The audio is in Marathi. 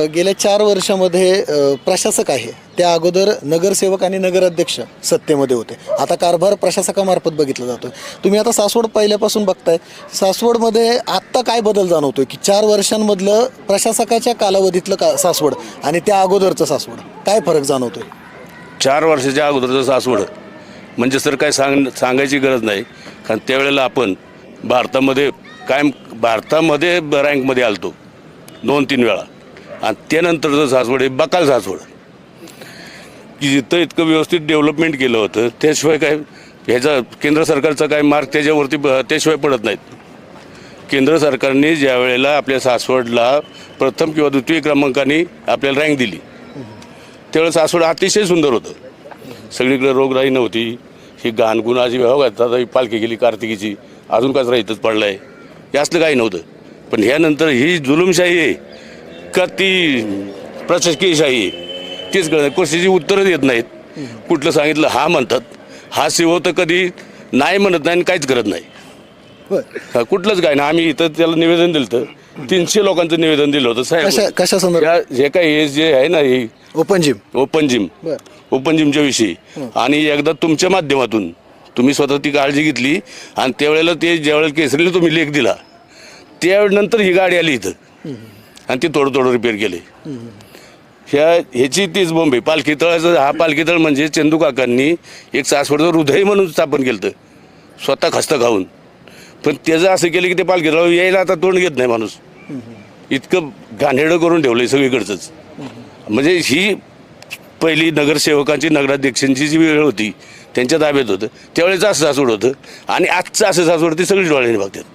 गेल्या चार वर्षामध्ये प्रशासक आहे. त्या अगोदर नगरसेवक आणि नगराध्यक्ष सत्तेमध्ये होते. आता कारभार प्रशासकामार्फत बघितला जातो तुम्ही आता सासवड पहिल्यापासून बघताय. सासवडमध्ये आत्ता काय बदल जाणवतोय? की चार वर्षांमधलं प्रशासकाच्या कालावधीतलं का सासवड आणि त्या अगोदरचं सासवड? काय फरक जाणवतोय? चार वर्षाच्या अगोदरचं सासवड. म्हणजे सर काय सांग सांगायची गरज नाही. कारण त्यावेळेला आपण भारतामध्ये कायम भारतामध्ये रँकमध्ये आलतो. दोन तीन वेळा. आणि त्यानंतरचं सासवड हे बकाल सासवड. की जिथं इतकं व्यवस्थित डेव्हलपमेंट केलं होतं त्याशिवाय काय ह्याचा केंद्र सरकारचा काय मार्ग त्याच्यावरती ब- त्याशिवाय पडत नाहीत. केंद्र सरकारने ज्या वेळेला आपल्या सासवडला प्रथम किंवा द्वितीय क्रमांकाने आपल्याला रँक दिली त्यावेळेस सासवड अतिशय सुंदर होतं. सगळीकडे रोगराई नव्हती. ही घाणगुणाची व्यवहार आता ही पालखी गेली कार्तिकीची अजून कचरा इथंच पडला आहे हे असलं काही नव्हतं. पण ह्यानंतर ही जुलुमशाही आहे का ती प्रशासकीय शाही आहे तीच कळत क्वेश्चनची उत्तरं देत नाहीत. कुठलं सांगितलं हा म्हणतात. हा शिव तर कधी नाही म्हणत नाही आणि काहीच करत नाही. हा, कुठलंच काय ना आम्ही इथं त्याला निवेदन दिलं होतं. तीनशे लोकांचं निवेदन दिलं होतं. कशा साहेब कशा संदर्भात? या- जे काही हे जे आहे ना हे ओपन जिम. Open gym. बर. ओपन जिमच्या विषयी. आणि एकदा तुमच्या माध्यमातून तुम्ही स्वतः ती काळजी घेतली आणि त्यावेळेला ते ज्यावेळेला केसरीला तुम्ही लेख दिला त्यानंतर ही गाडी आली इथं. आणि ती थोडं थोडं रिपेअर केली. ह्या ह्याची तीच बोंबे. पालखी तळाचं हा पालखी तळ म्हणजे चंदू काकांनी एक सासवडचं हृदय म्हणून स्थापन केलं स्वतः खस्त खाऊन. पण त्याचं असं केलं की ते पालखी तळ यायला आता तोंड घेत नाही माणूस. इतकं घाणेरडं करून ठेवलंय सगळीकडचंच. म्हणजे ही पहिली नगरसेवकांची नगराध्यक्षांची जी वेळ होती त्यांच्या ताब्यात होतं. त्यावेळेचं असं सासवड होतं. आणि आजचं असं सासवड ते सगळी डोळ्याने बघतात.